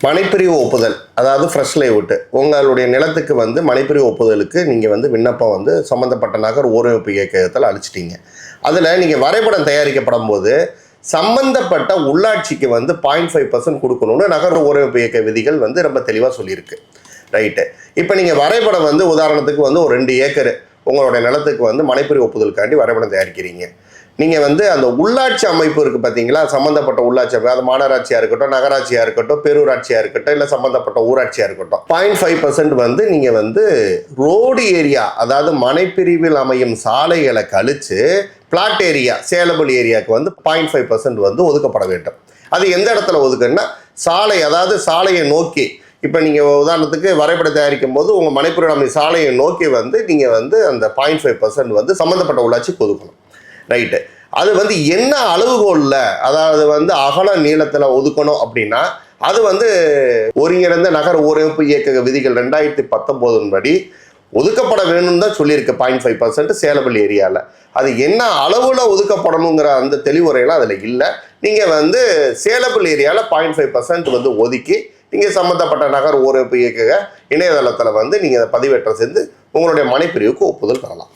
மனைப்பிரிவு ஒப்புதல் அதாவது fresh layout உங்களுடைய நிலத்துக்கு வந்து மனைப்பிரிவு ஒப்புதலுக்கு நீங்கள் வந்து விண்ணப்பம் வந்து சம்மந்தப்பட்ட நகர் ஓரமைப்பு இயக்கத்தில் அழிச்சிட்டிங்க அதில் நீங்கள் வரைபடம் தயாரிக்கப்படும் போது சம்பந்தப்பட்ட உள்ளாட்சிக்கு வந்து பாயிண்ட் ஃபைவ் பர்சன்ட் கொடுக்கணும்னு நகர் ஓரமைப்பு இயக்க விதிகள் வந்து ரொம்ப தெளிவாக சொல்லியிருக்கு. ரைட்டு இப்போ நீங்கள் வரைபடம் வந்து உதாரணத்துக்கு வந்து ஒரு ரெண்டு ஏக்கரு உங்களுடைய நிலத்துக்கு வந்து மனைப்பிரிவு ஒப்புதலுக்காண்டி வரைபடம் தயாரிக்கிறீங்க. நீங்கள் வந்து அந்த உள்ளாட்சி அமைப்பு இருக்குது பார்த்தீங்களா சம்மந்தப்பட்ட உள்ளாட்சி அமைப்பு. அது மாநகராட்சியாக இருக்கட்டும் நகராட்சியாக இருக்கட்டும் பேரூராட்சியாக இருக்கட்டும் இல்லை சம்மந்தப்பட்ட ஊராட்சியாக இருக்கட்டும். பாயிண்ட் ஃபைவ் பர்சன்ட் வந்து நீங்கள் வந்து ரோடு ஏரியா அதாவது மனைப்பிரிவில் அமையும் சாலைகளை கழித்து பிளாட் ஏரியா சேலபிள் ஏரியாவுக்கு வந்து பாயிண்ட் ஃபைவ் பர்சன்ட் வந்து ஒதுக்கப்பட வேண்டும். அது எந்த இடத்துல ஒதுக்குன்னா சாலை அதாவது சாலையை நோக்கி இப்போ நீங்கள் உதாரணத்துக்கு வரைபடம் தயாரிக்கும் போது உங்கள் மனைப்பிரிவில் சாலையை நோக்கி வந்து நீங்கள் வந்து அந்த பாயிண்ட் ஃபைவ் பர்சன்ட் வந்து சம்மந்தப்பட்ட உள்ளாட்சிக்கு ஒதுக்கணும் ரைட்டு அது வந்து என்ன அளவுகோலில் அதாவது வந்து அகல நீளத்தில் ஒதுக்கணும் அப்படின்னா அது வந்து ஒருங்கிணைந்த நகர ஊரமைப்பு இயக்க விதிகள் ரெண்டாயிரத்தி பத்தொம்போதின் படி ஒதுக்கப்பட வேணும்னு தான் சொல்லியிருக்கு பாயிண்ட் ஃபைவ் பர்சன்ட் சேலபிள் ஏரியாவில் அது என்ன அளவில் ஒதுக்கப்படணுங்கிற அந்த தெளிவுரையெல்லாம் அதில் இல்லை. நீங்கள் வந்து சேலபிள் ஏரியாவில் பாயிண்ட் ஃபைவ் பர்சன்ட் வந்து ஒதுக்கி நீங்கள் சம்மந்தப்பட்ட நகர் ஊரமைப்பு இயக்க இணையதளத்தில் வந்து நீங்கள் பதிவேற்றம் செய்து உங்களுடைய மனைப்பிரிவுக்கு ஒப்புதல் பெறலாம்.